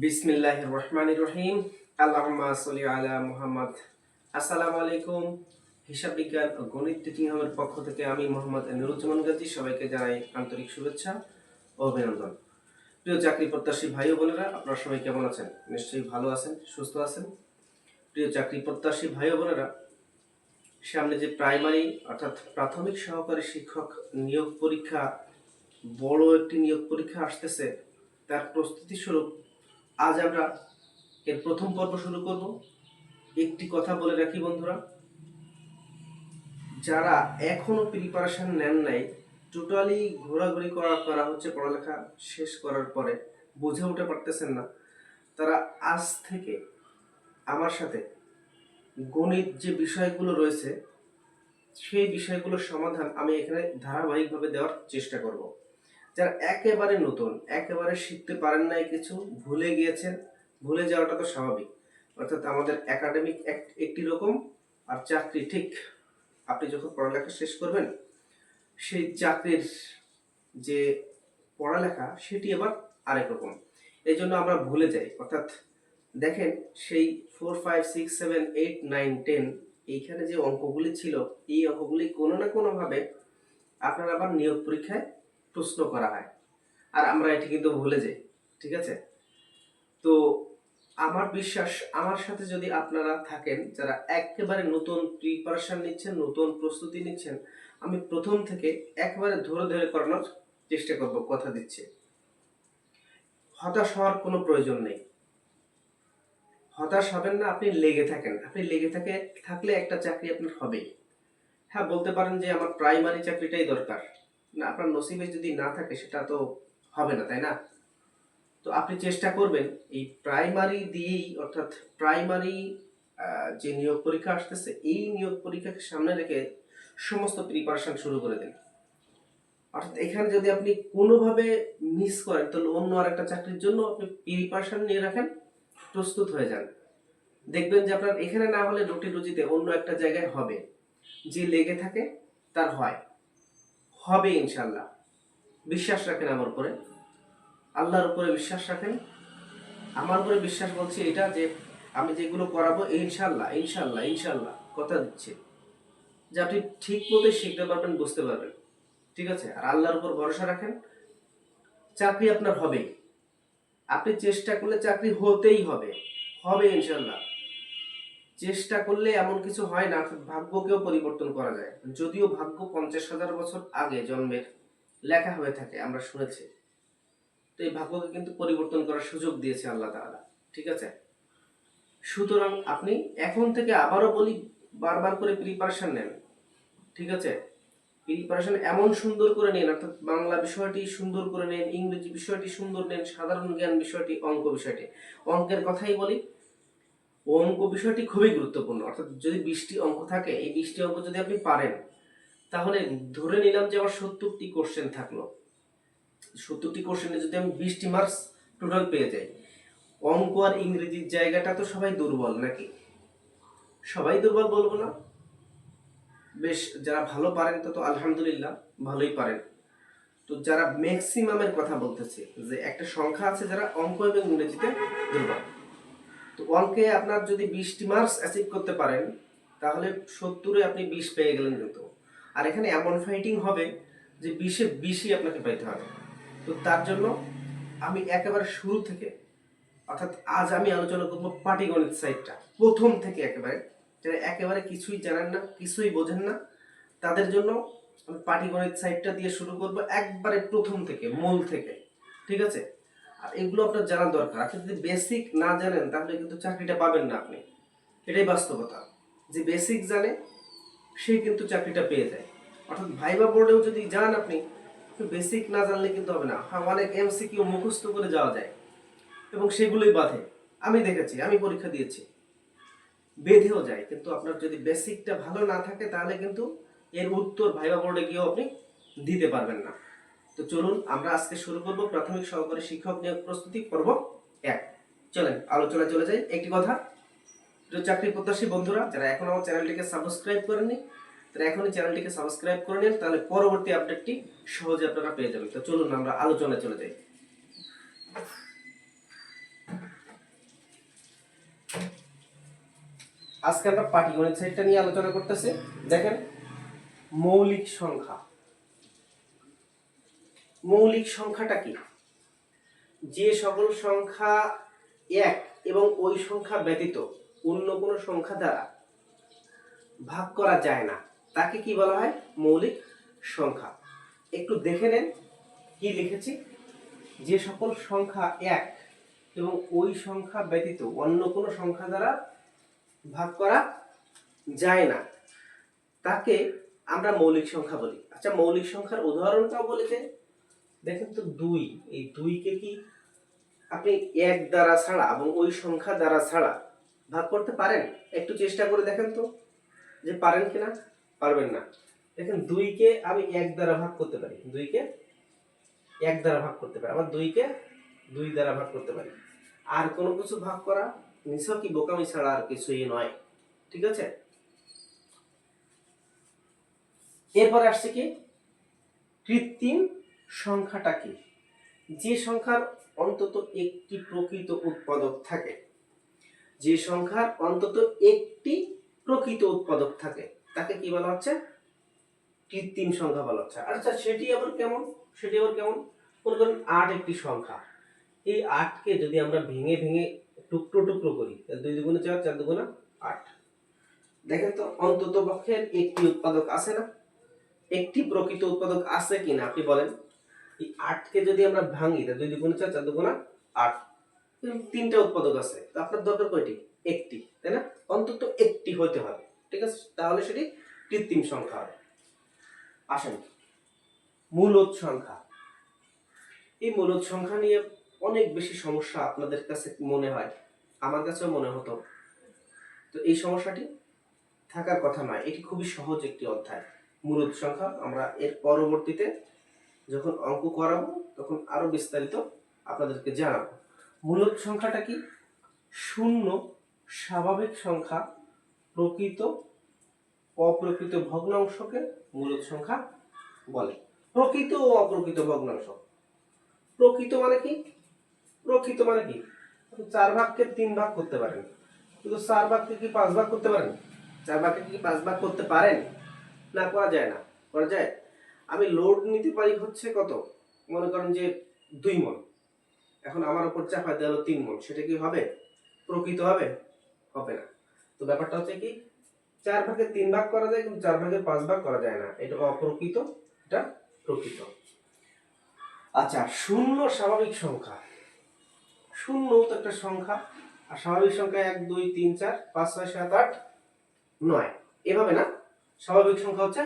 বিসমিল্লাহ রহমান রহিম। সাল্লি আলা মুহাম্মদ। আসসালামু আলাইকুম। হিসাব বিজ্ঞান ও গণিত টিচিং পক্ষ থেকে আমি মোহাম্মদ নুরুজ্জামান গাজী সবাইকে জানাই আন্তরিক শুভেচ্ছা ও অভিনন্দন। প্রিয় চাকরি প্রত্যাশী ভাই ও বোনেরা, আপনারা সবাই কেমন আছেন? নিশ্চয়ই ভালো আছেন, সুস্থ আছেন? প্রিয় চাকরি প্রত্যাশী ভাই ও বোনেরা, সামনে যে প্রাইমারি অর্থাৎ প্রাথমিক সহকারী শিক্ষক নিয়োগ পরীক্ষা, বড় একটি নিয়োগ পরীক্ষা আসতেছে, তার প্রস্তুতি স্বরূপ আজ আমরা এর প্রথম পর্ব শুরু করব। একটি কথা বলে রাখি বন্ধুরা, যারা এখনও প্রিপারেশন নেন নাই টোটালি ঘোরাঘুরি করা করা হচ্ছে, পড়ালেখা শেষ করার পরে, বুঝে উঠে পারতেছেন না, তারা আজ থেকে আমার সাথে গণিত যে বিষয়গুলো রয়েছে, সেই বিষয়গুলোর সমাধান আমি এখানে ধারাবাহিকভাবে দেওয়ার চেষ্টা করব। যারা একেবারে নতুন, একেবারে শিখতে পারেন নাই কিছু, ভুলে গিয়েছেন, ভুলে যাওয়াটা তো স্বাভাবিক। অর্থাৎ আমাদের একাডেমিক একটি রকম আর চাকরি ঠিক। আপনি যখন পড়ালেখা শেষ করবেন, সেই চাকরির যে পড়ালেখা, সেটি আবার আরেক রকম। এই জন্য আমরা ভুলে যাই। অর্থাৎ দেখেন, সেই four five six seven eight nine ten এইখানে যে অঙ্কগুলি ছিল, এই অঙ্কগুলি কোনো না কোনোভাবে আপনার আবার নিয়োগ পরীক্ষায় প্রশ্ন করা হয়। আর আমরা এটি কিন্তু ভুলে যাই, ঠিক আছে? তো আমার বিশ্বাস, আমার সাথে যদি আপনারা থাকেন, যারা একেবারে নতুন প্রিপারেশন নিচ্ছেন, নতুন প্রস্তুতি নিচ্ছেন, আমি প্রথম থেকে একবারে ধরে ধরে করানোর চেষ্টা করব, কথা দিচ্ছি। হতাশ হওয়ার কোনো প্রয়োজন নেই। হতাশ হবেন না, আপনি লেগে থাকেন। আপনি লেগে থাকে, থাকলে একটা চাকরি আপনার হবেই। হ্যাঁ বলতে পারেন যে আমার প্রাইমারি চাকরিটাই দরকার। না, আপনার নসিবে যদি না থাকে, সেটা তো হবে না, তাই না? তো আপনি চেষ্টা করবেন, এই প্রাইমারি দিয়েই, অর্থাৎ প্রাইমারি যে নিয়োগ পরীক্ষা আসতেছে, এই নিয়োগ পরীক্ষাকে সামনে রেখে সমস্ত প্রিপারেশন শুরু করে দিন। অর্থাৎ এখানে যদি আপনি কোনোভাবে মিস করেন, তাহলে অন্য আর একটা চাকরির জন্য আপনি প্রিপারেশন নিয়ে রাখেন, প্রস্তুত হয়ে যান। দেখবেন যে আপনার এখানে না হলে রুটি রুজিতে অন্য একটা জায়গায় হবে। যে লেগে থাকে, তার হয়। হবে ইনশাল্লাহ বিশ্বাস রাখেন আমার উপরে। আল্লাহর উপরে বিশ্বাস রাখেন। আমার উপরে বিশ্বাস বলছি এটা যে আমি যেগুলো করাবো ইনশাল্লাহ ইনশাল্লাহ ইনশাল্লাহ কথা দিচ্ছি। যে আপনি ঠিক মতো শিখতে পারবেন, বুঝতে পারবেন। ঠিক আছে? আর আল্লাহর উপর ভরসা রাখেন, চাকরি আপনার হবে আপনি চেষ্টা করলে চাকরি হতেই হবে। হবে ইনশাল্লাহ চেষ্টা করলে এমন কিছু হয় না, ভাগ্যকেও পরিবর্তন করা যায়। যদিও ভাগ্য পঞ্চাশ হাজার বছর আগে জন্মের লেখা হয়ে থাকে, আমরা শুনেছি। তো এই ভাগ্যকে কিন্তু পরিবর্তন করার সুযোগ দিয়েছে আল্লাহ তাআলা, ঠিক আছে? সুতরাং আপনি এখন থেকে আবারও বলি, বারবার করে প্রিপারেশন নেন, ঠিক আছে? প্রিপারেশন এমন সুন্দর করে নেন, অর্থাৎ বাংলা বিষয়টি সুন্দর করে নেন, ইংরেজি বিষয়টি সুন্দর নেন, সাধারণ জ্ঞান বিষয়টি, অঙ্ক বিষয়টি। অঙ্কের কথাই বলি অঙ্ক বিষয়টি খুবই গুরুত্বপূর্ণ। অর্থাৎ যদি বিশটি অঙ্ক থাকে, এই বিশটি অঙ্ক যদি আপনি পারেন, তাহলে ধরে নিলাম যে আমার সত্তরটি কোশ্চেন থাকল। সত্তরটি কোশ্চেনে যদি আমি বিশটি মার্কস টোটাল পেয়ে যাই, অঙ্ক আর ইংরেজির জায়গাটা তো সবাই দুর্বল নাকি? সবাই দুর্বল বলব না। বেশ, যারা ভালো পারেন তো তো আলহামদুলিল্লাহ ভালোই পারেন। তো যারা ম্যাক্সিমামের কথা বলতেছে, যে একটা সংখ্যা আছে যারা অঙ্ক এবং ইংরেজিতে দুর্বল। তো অঙ্কে আপনার যদি বিশটি মার্কস অ্যাচিভ করতে পারেন, তাহলে সত্তরে আপনি বিশ পেয়ে গেলেন কিন্তু। আর এখানে এমন ফাইটিং হবে যে বিশে বিশই আপনাকে পাইতে হবে। তো তার জন্য আমি একেবারে শুরু থেকে, অর্থাৎ আজ আমি আলোচনা করব পাটিগণিত সাইডটা প্রথম থেকে একেবারে, যারা একেবারে কিছুই জানেন না, কিছুই বোঝেন না, তাদের জন্য আমি পাটিগণিত সাইডটা দিয়ে শুরু করব একবারে প্রথম থেকে, মূল থেকে। ঠিক আছে? আর এগুলো আপনার জানার দরকার। আপনি যদি বেসিক না জানেন, তাহলে কিন্তু চাকরিটা পাবেন না আপনি। এটাই বাস্তবতা। যে বেসিক জানে, সে কিন্তু চাকরিটা পেয়ে যায়। অর্থাৎ ভাইবা বোর্ডেও যদি যান আপনি বেসিক না জানলে কিন্তু হবে না। হ্যাঁ অনেক এমসিকিউ মুখস্থ করে যাওয়া যায়। এবং সেগুলোই বাধে। আমি দেখেছি, আমি পরীক্ষা দিয়েছি। বেঁধেও যায়। কিন্তু আপনার যদি বেসিকটা ভালো না থাকে, তাহলে কিন্তু এর উত্তর ভাইবা বোর্ডে গিয়েও আপনি দিতে পারবেন না। তো চলুন আমরা আজকে শুরু করব। প্রাথমিক সহকারী শিক্ষক নিয়োগ প্রস্তুতি পর্ব এক। চলেন আলোচনা চলে যাই। একটি কথা চাকরি প্রত্যাশী বন্ধুরা, যারা এখন আমার চ্যানেলটিকে সাবস্ক্রাইব করেননি, তারা এখনই চ্যানেলটিকে সাবস্ক্রাইব করে নিন, তাহলে পরবর্তী আপডেটটি সহজে আপনারা পেয়ে যাবেন। তো চলুন, আমরা আলোচনা চলে যাই। আজকে আমরা পাটিগণিত সাইডটা নিয়ে আলোচনা করতেছি। দেখেন, মৌলিক সংখ্যা। মৌলিক সংখ্যাটা কি? যে সকল সংখ্যা এক এবং ওই সংখ্যা ব্যতীত অন্য কোনো সংখ্যা দ্বারা ভাগ করা যায় না, তাকে কি বলা হয়? মৌলিক সংখ্যা। একটু দেখে নেন কি লিখেছি। যে সকল সংখ্যা এক এবং ওই সংখ্যা ব্যতীত অন্য কোনো সংখ্যা দ্বারা ভাগ করা যায় না, তাকে আমরা মৌলিক সংখ্যা বলি। আচ্ছা মৌলিক সংখ্যার উদাহরণটাও বলেছে দেখেন তো দুই, এই দুইকে কি আপনি এক দ্বারা ছাড়া এবং ওই সংখ্যা দ্বারা ছাড়া ভাগ করতে পারেন? একটু চেষ্টা করে দেখেন তো, যে পারেন কিনা? পারবেন না। দেখেন দুইকে আমি এক দ্বারা ভাগ করতে পারি। দুইকে এক দ্বারা ভাগ করতে পারি। আবার দুইকে দুই দ্বারা ভাগ করতে পারি। আর কোনো কিছু ভাগ করা নিছক কি বোকামি ছাড়া আর কিছুই নয়। ঠিক আছে? এরপরে আসছে কি? কৃত্রিম সংখ্যাটা কি? যে সংখ্যার অন্তত একটি প্রকৃত উৎপাদক থাকে। যে সংখ্যার অন্তত একটি প্রকৃত উৎপাদক থাকে, তাকে কি বলা হচ্ছে? কৃত্রিম সংখ্যা বলা হচ্ছে। আচ্ছা সেটি আবার কেমন? সেটি আবার কেমন? মনে করেন আট একটি সংখ্যা। এই আটকে যদি আমরা ভেঙে ভেঙে টুকরো টুকরো করি দুই দুগুণে চার চার দুগুণে আট। দেখেন তো অন্তত পক্ষে একটি উৎপাদক আছে না? একটি প্রকৃত উৎপাদক আছে কিনা, আপনি বলেন। এই আটকে যদি আমরা ভাঙি তাহলে দুই দুগুণে চার চার দুগুণে আট তিনটা উৎপাদক আছে। তো আপনার দরকার কয়টি? একটি, তাই না? অন্তত একটি হইতে হবে, ঠিক আছে? তাহলে সেটি কৃত্রিম সংখ্যা হবে। আসেন মূলত সংখ্যা। এই মূলত সংখ্যা নিয়ে অনেক বেশি সমস্যা আপনাদের কাছে মনে হয়, আমার কাছেও মনে হতো। তো এই সমস্যাটি থাকার কথা নয়, এটি খুবই সহজ একটি অধ্যায়। মূলত সংখ্যা আমরা এর পরবর্তীতে যখন অঙ্ক করাবো, তখন আরও বিস্তারিত আপনাদেরকে জানাব। মূলত সংখ্যাটা কি? শূন্য স্বাভাবিক সংখ্যা প্রকৃত অপ্রকৃত ভগ্নাংশকে মূলত সংখ্যা বলে। প্রকৃত ও অপ্রকৃত ভগ্নাংশ। প্রকৃত মানে কি? প্রকৃত মানে কি? চার ভাগকে তিন ভাগ করতে পারেন। কিন্তু চার ভাগকে কি পাঁচ ভাগ করতে পারেন? চার ভাগকে কি পাঁচ ভাগ করতে পারেন? না, করা যায় না। করা যায়? আমি লোড নিতে পারি হচ্ছে কত? মনে করেন যে দুই মন এখন আমার উপর চাপা দেওয়া তিন মন সেটা কি হবে? প্রকৃত হবে? হবে না। তো ব্যাপারটা হচ্ছে কি, চার ভাগে তিন ভাগ করা যায় কিন্তু চার ভাগে পাঁচ ভাগ করা যায় না। এটা অপ্রকৃত, এটা প্রকৃত। আচ্ছা শূন্য স্বাভাবিক সংখ্যা। শূন্য তো একটা সংখ্যা। আর স্বাভাবিক সংখ্যা এক, দুই, তিন, চার, পাঁচ, ছয়, সাত, আট, নয়। এভাবে না? স্বাভাবিক সংখ্যা হচ্ছে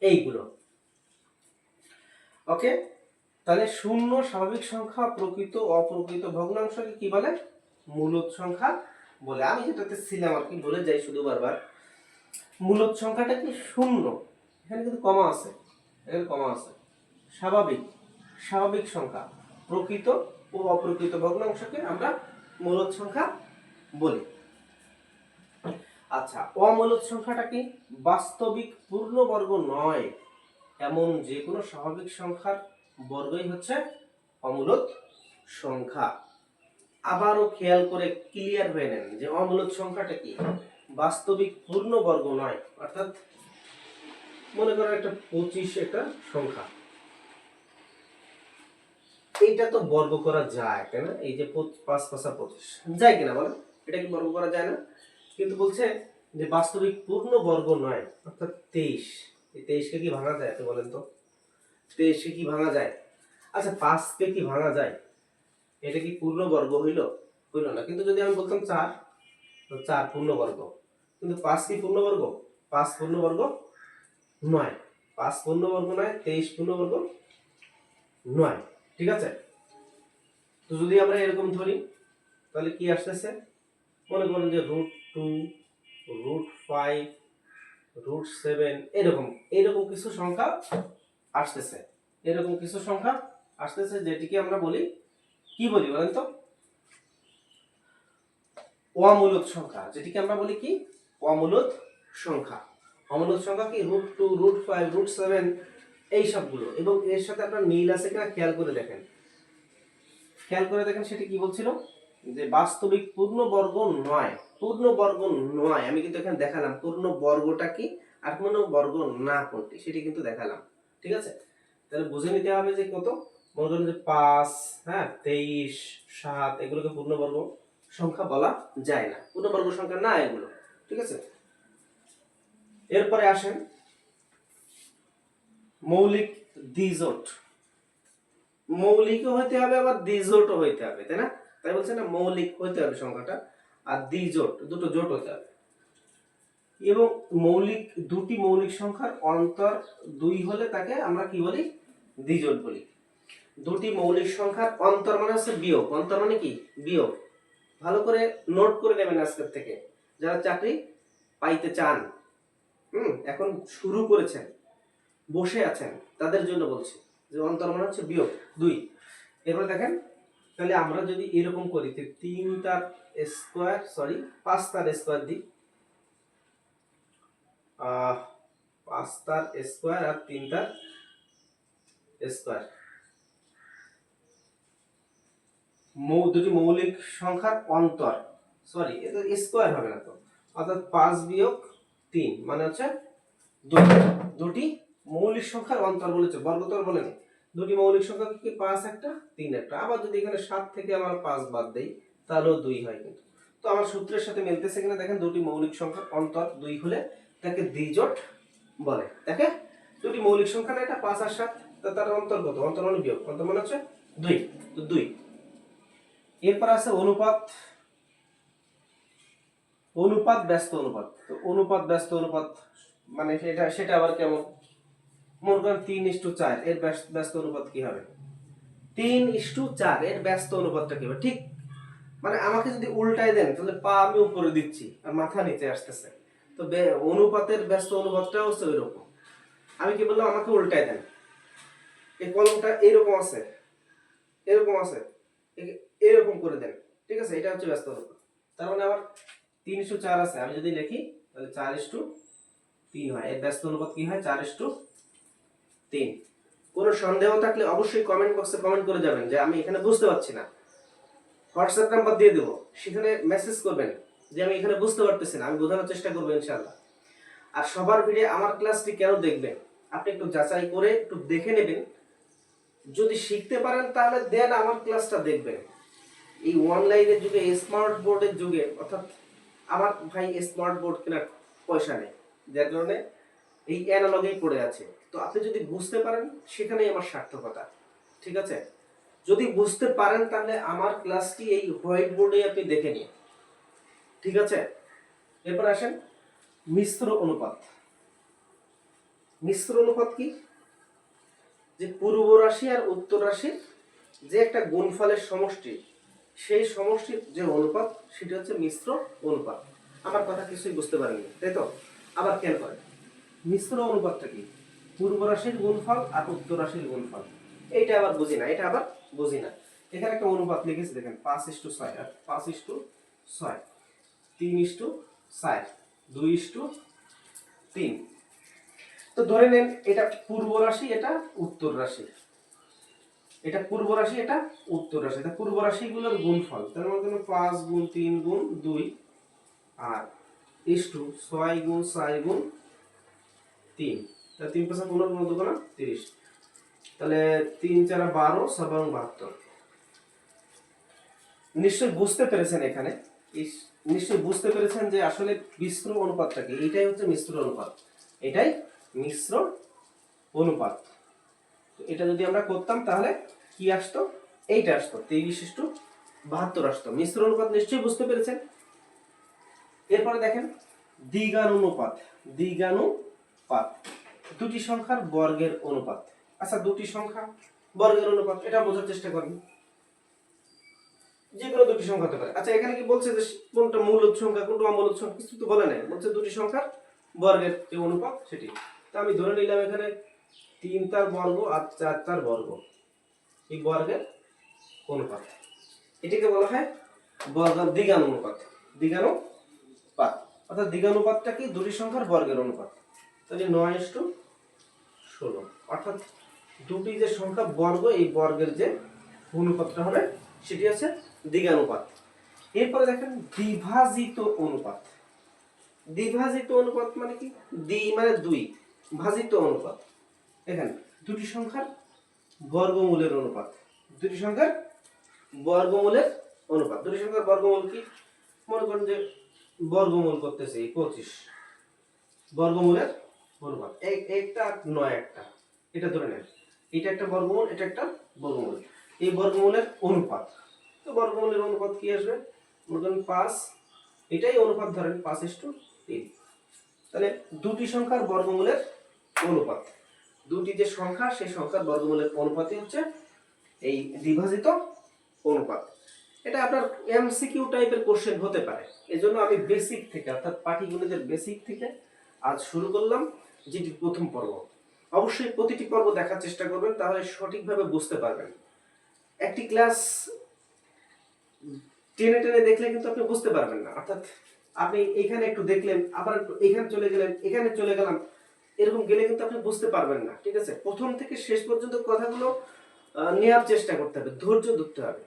এইগুলো। ওকে তাহলে শূন্য স্বাভাবিক সংখ্যা, প্রকৃত, অপ্রকৃত ভগ্নাংশকে কি বলে? মূলত সংখ্যা বলে। আমি যেটাতে ছিলাম আর কি, বলে যাই শুধু বারবার। মূলত সংখ্যাটা কি? শূন্য। এখানে কিন্তু কমা আছে। এখানে কমা আছে। স্বাভাবিক। স্বাভাবিক সংখ্যা। প্রকৃত ও অপ্রকৃত ভগ্নাংশকে আমরা মূলত সংখ্যা বলি। আচ্ছা অমূলত সংখ্যাটা কি? বাস্তবিক পূর্ণবর্গ নয়। এমন যে কোনো স্বাভাবিক সংখ্যার বর্গই হচ্ছে অমূলত সংখ্যা। আবারও খেয়াল করে ক্লিয়ার হয়ে নেন যে অমূলত সংখ্যাটা কি। বাস্তবিক পূর্ণবর্গ নয়, অর্থাৎ মনে করেন একটা পঁচিশ একটা সংখ্যা। এইটা তো বর্গ করা যায়, তাই না? এই যে পাঁচ, পাঁচা পঁচিশ। যায় কিনা বলেন? এটা কি বর্গ করা যায় না? কিন্তু বলছে যে বাস্তবিক পূর্ণ বর্গ নয়, অর্থাৎ তেইশ। এই তেইশকে কি ভাঙা যায় তো বলেন তো? তেইশকে কি ভাঙা যায়? আচ্ছা পাঁচকে কি ভাঙা যায়? এটা কি পূর্ণ বর্গ হইল? হইল না, কিন্তু যদি আমি বলতাম চার, তো চার পূর্ণ বর্গ কিন্তু পাঁচ কি পূর্ণ বর্গ পাঁচ পূর্ণ বর্গ নয়। পাঁচ পূর্ণ বর্গ নয়, তেইশ পূর্ণ বর্গ নয়। ঠিক আছে? তো যদি আমরা এরকম ধরি, তাহলে কি আসতেছে? মনে করেন যে root two root five root seven, এরকম এরকম কিছু সংখ্যা আসতেছে। এরকম কিছু সংখ্যা আসতেছে যেটিকে আমরা বলি, কি বলি বলেন তো? অমূলত সংখ্যা। যেটিকে আমরা বলি কি? অমূলত সংখ্যা। অমূলত সংখ্যা কি? Root two, root five, root seven, এই সবগুলো। এবং এর সাথে আপনার মিল আছে কিনা খেয়াল করে দেখেন। খেয়াল করে দেখেন সেটি কি বলছিল? যে বাস্তবিক পূর্ণ বর্গ নয় পূর্ণ বর্গ নয়, আমি কিন্তু এখানে দেখালাম পূর্ণ বর্গটা কি আর বর্গ না কোনটি, সেটি কিন্তু দেখালাম, ঠিক আছে? তাহলে বুঝে নিতে হবে যে কত? মনে করেন যে পাঁচ হ্যাঁ তেইশ, সাত, এগুলোকে পূর্ণবর্গ সংখ্যা বলা যায় না। পূর্ণবর্গ সংখ্যা না এগুলো, ঠিক আছে? এরপরে আসেন মৌলিক দ্বিজোট। মৌলিকও হইতে হবে, আবার দ্বিজোটও হইতে হবে, তাই না? তাই বলছে না, মৌলিক হইতে হবে সংখ্যাটা, আর দ্বিজোট দুটো জোট হতে হবে। এবং মৌলিক, দুটি মৌলিক সংখ্যার অন্তর দুই হলে তাকে আমরা কি বলি? দ্বিজোট বলি। দুটি মৌলিক সংখ্যার অন্তর মানে হচ্ছে বিয়োগ। অন্তর মানে কি? বিয়োগ। ভালো করে নোট করে নেবেন আজকের থেকে, যারা চাকরি পাইতে চান। হুম, এখন শুরু করেছেন, বসে আছেন, তাদের জন্য বলছি যে অন্তর মানে হচ্ছে বিয়োগ, দুই। এরপরে দেখেন তাহলে আমরা যদি এরকম করি, যে তিন তার স্কোয়ার সরি পাঁচ তার স্কোয়ার দিই পাঁচ স্কোয়ার আর তিন স্কোয়ার দুটি মৌলিক সংখ্যার অন্তর সরি এটা স্কোয়ার হবে না তো। অর্থাৎ পাঁচ বিয়োগ তিন মানে হচ্ছে দুটি। মৌলিক সংখ্যার অন্তর বলেছে বর্গতর বলেনি দুটি মৌলিক সংখ্যা কি? পাঁচ একটা, তিন একটা। আবার যদি এখানে সাত থেকে আমরা পাঁচ বাদ দেই, তাহলেও দুই হয় কিন্তু। তো আমার সূত্রের সাথে মিলতেছে কিনা দেখেন, দুটি মৌলিক সংখ্যা অন্তর দুই হলে তাকে দ্বিজোট বলে। দেখে দুটি মৌলিক সংখ্যা না এটা? পাঁচ আর সাত, তা তার অন্তর কত? অন্তর মানে বিয়োগ অন্তর মানে হচ্ছে দুই। তো দুই। এরপর আছে অনুপাত অনুপাত ব্যস্ত অনুপাত। তো অনুপাত ব্যস্ত অনুপাত মানে সেটা সেটা আবার কেমন? মনে করেন তিন ইস্টু চার, এর ব্যস্ত অনুপাত কি হবে? তিন ইস্টু চার, এর ব্যস্ত অনুপাতটা কি হবে? ঠিক মানে আমাকে যদি উল্টায় দেন, তাহলে পা আমি উপরে দিচ্ছি, আর মাথা নিচে আসতেছে। তো অনুপাতের ব্যস্ত অনুপাতটা হচ্ছে ওই রকম আমি কি বললাম, আমাকে উল্টায় দেন। এই কলমটা এইরকম আছে, এরকম আছে এরকম করে দেন। ঠিক আছে, এটা হচ্ছে ব্যস্ত অনুপাত। তার মানে আমার তিন ইস্টু চার আছে। আমি যদি লিখি, তাহলে চার ইস্টু তিন হয়। এর ব্যস্ত অনুপাত কি হয়? চার ইস্টু তিন। কোনো সন্দেহ থাকলে অবশ্যই কমেন্ট বক্সে কমেন্ট করে যাবেন যে আমি এখানে বুঝতে পারছি না। হোয়াটসঅ্যাপ নাম্বার দিয়ে দেবো। সেখানে মেসেজ করবেন যে আমি এখানে বুঝতে পারতেছি না, আমি বোঝানোর চেষ্টা করব ইনশাল্লাহ আর সবার ভিড়ে আমার ক্লাসটি কেন দেখবেন? আপনি একটু যাচাই করে একটু দেখে নেবেন। যদি শিখতে পারেন তাহলে দেন আমার ক্লাসটা দেখবেন। এই অনলাইনের যুগে স্মার্ট বোর্ডের যুগে, অর্থাৎ আমার ভাই স্মার্ট বোর্ড কেনার পয়সা নেই যার কারণে এই অ্যানালগেই পড়ে আছে। তো আপনি যদি বুঝতে পারেন, সেখানেই আমার সার্থকতা। ঠিক আছে? যদি বুঝতে পারেন, তাহলে আমার ক্লাসটি এই হোয়াইট বোর্ডে আপনি দেখে নিন। ঠিক আছে? এরপর আসেন মিশ্র অনুপাত। মিশ্র অনুপাত কি? যে পূর্ব রাশি আর উত্তর রাশির যে একটা গুণফলের সমষ্টি, সেই সমষ্টির যে অনুপাত, সেটা হচ্ছে মিশ্র অনুপাত। আমার কথা কিছুই বুঝতে পারেননি, তাই তো? আবার কেন করে মিশ্র অনুপাতটা কি? পূর্ব রাশির গুণফল আর উত্তর রাশির গুণফল। এইটা আবার বুঝি না, এটা আবার বুঝি না। এখানে একটা অনুপাত লিখেছি, দেখেন, পাঁচ ইস্টু ছয়, আর পাঁচ ইস্টু ছয়, তিন ইস্টু চার, দুই ইস্টু তিন। তো ধরে নেন, এটা পূর্ব রাশি, এটা উত্তর রাশি। এটা পূর্ব রাশি, এটা উত্তর রাশি। এটা পূর্ব রাশিগুলোর গুণফল, তার মধ্যে পাঁচ গুণ তিন গুণ দুই, আর ইস্টু ছয় গুণ চার গুণ তিন। তাহলে তিন পাঁচা পনেরো পনেরো দুগুণা তিরিশ। তাহলে তিন চারা বারো সর্বাং বাহাত্তর। নিশ্চয়ই বুঝতে পেরেছেন এখানে। নিশ্চয়ই বুঝতে পেরেছেন যে আসলে মিশ্র অনুপাতটা কি? এটাই হচ্ছে মিশ্র অনুপাত। এটাই মিশ্র অনুপাত। এটা যদি আমরা করতাম তাহলে কি আসতো? এইটা আসতো তেইশ ইস্টু বাহাত্তর আসতো। মিশ্র অনুপাত নিশ্চয়ই বুঝতে পেরেছেন? এরপরে দেখেন দ্বিগানুপাত দ্বিগানুপাত দুটি সংখ্যার বর্গের অনুপাত। আচ্ছা দুটি সংখ্যা, বর্গের অনুপাত, এটা বোঝার চেষ্টা করেন। যে কোনো দুটি সংখ্যা হতে পারে। আচ্ছা এখানে কি বলছে যে কোনটা মূলত সংখ্যা, কোনটা অমূলত সংখ্যা? কিছু তো বলে নাই। বলছে দুটি সংখ্যার বর্গের যে অনুপাত সেটি। তা আমি ধরে নিলাম এখানে তিন তার বর্গ আর চার তার বর্গ। এই বর্গের অনুপাত। এটাকে বলা হয় বর্গ দ্বিগানুপাত দ্বিগানুপাত অর্থাৎ দ্বিগানুপাতটা কি? দুটি সংখ্যার বর্গের অনুপাত। তাহলে নয় ইস্টু ষোলো। অর্থাৎ দুটি যে সংখ্যা বর্গ, এই বর্গের যে অনুপাতটা হবে, সেটি হচ্ছে দ্বিগানুপাত এরপরে দেখেন দ্বিভাজিত অনুপাত। দ্বিভাজিত অনুপাত মানে কি? দ্বি মানে দুই। ভাজিত অনুপাত। এখানে দুটি সংখ্যার বর্গমূলের অনুপাত। দুটি সংখ্যার বর্গমূলের অনুপাত। দুটি সংখ্যার বর্গমূল কি? মনে করেন যে বর্গমূল করতেছে পঁচিশ। বর্গমূলের অনুপাত এক একটা নয় একটা। এটা এটা একটা এটা একটা এই বর্গমূলের অনুপাত। তো অনুপাত আসবে? পাঁচ। এটাই অনুপাত ধরেন পাঁচ তিন। তাহলে দুটি সংখ্যার বর্গমূলের অনুপাত। দুটি যে সংখ্যা, সেই সংখ্যার বর্গমূলের অনুপাতই হচ্ছে এই দ্বিভাজিত অনুপাত। এটা আপনার এমসিকিউ টাইপের কোশ্চেন হতে পারে। এজন্য আমি বেসিক থেকে, অর্থাৎ পাটিগণিতের বেসিক থেকে আজ শুরু করলাম। যেটি প্রথম পর্ব। অবশ্যই প্রতিটি পর্ব দেখার চেষ্টা করবেন, তাহলে সঠিকভাবে বুঝতে পারবেন। একটি ক্লাস টেনে টেনে দেখলে কিন্তু আপনি বুঝতে পারবেন না। অর্থাৎ আপনি এখানে একটু দেখলেন, আবার একটু এখানে চলে গেলেন, এখানে চলে গেলাম, এরকম গেলে কিন্তু আপনি বুঝতে পারবেন না, ঠিক আছে? প্রথম থেকে শেষ পর্যন্ত কথাগুলো নেওয়ার চেষ্টা করতে হবে, ধৈর্য ধরতে হবে।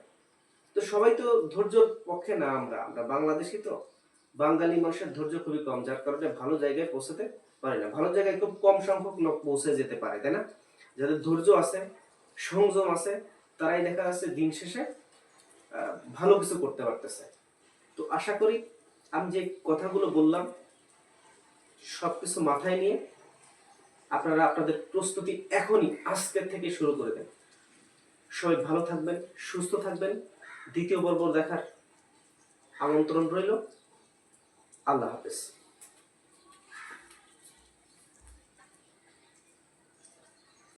তো সবাই তো ধৈর্যর পক্ষে না আমরা আমরা বাংলাদেশি তো। বাঙালি মানুষের ধৈর্য খুবই কম, যার কারণে ভালো জায়গায় পৌঁছাতে পারে না। ভালো জায়গায় খুব কম সংখ্যক লোক পৌঁছে যেতে পারে, তাই না? যাদের ধৈর্য আছে, সংযম আছে, তারাই দেখা যাচ্ছে দিন শেষে ভালো কিছু করতে পারতেছে। তো আশা করি আমি যে কথাগুলো বললাম, সবকিছু মাথায় নিয়ে আপনারা আপনাদের প্রস্তুতি এখনই আজকের থেকে শুরু করে দেন। সবাই ভালো থাকবেন, সুস্থ থাকবেন। দ্বিতীয় পর্ব দেখার আমন্ত্রণ রইল। আল্লাহ হাফেজ।